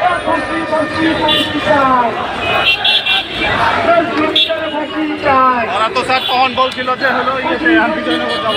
দেশভক্তের ফাঁসি চাই ওরা তো স্যার তখন বলছিল যে হলো আমি বিজয়নগর যাব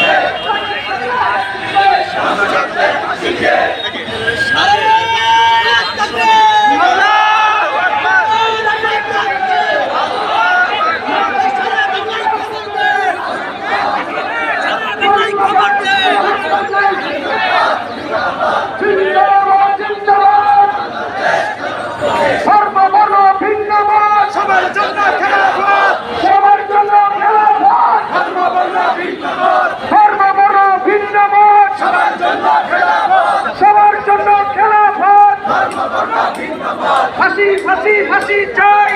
ফাঁসি ফাঁসি ফাঁসি জয়!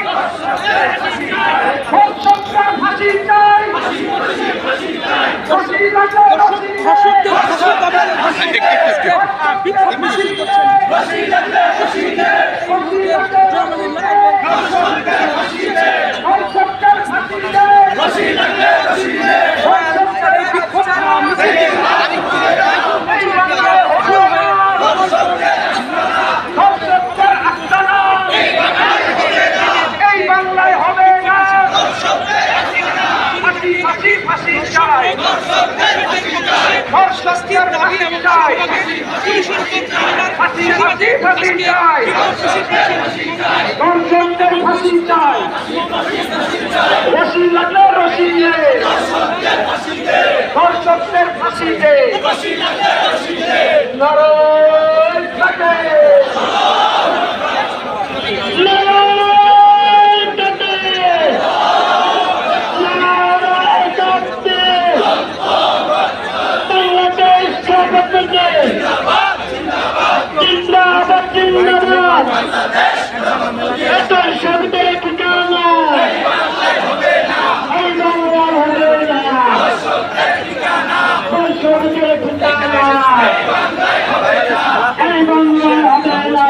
ফাঁসি লাগলে ফাঁসি ফাঁসি লাগলে ফাঁসি ধর্ষকদের ফাঁসি চাই ধর্ষকদের বিক্ষোভ ধর্ষকদের আস্তানা এই বাংলায় হবে না ফাঁসি ফাঁসি ফাঁসি চাই ধর্ষকদের ফাঁসি চাই ফাঁসি ফাঁসি চাই। ধর্ষকদের ফাঁসি চাই। রশি লাগলে রশি দে ধর্ষকদের ফাঁসি এত শব্দের ঠিকানা এই বাংলা হবে না শব্দের ঠিকানা এই বাংলা হবে না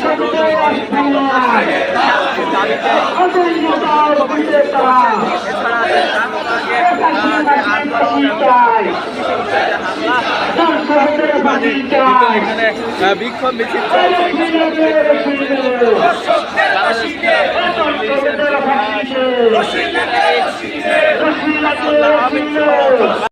শব্দের ঠিকানা অবৈধতার বিজেতা বিক্ষোভ মিছিল রশিদ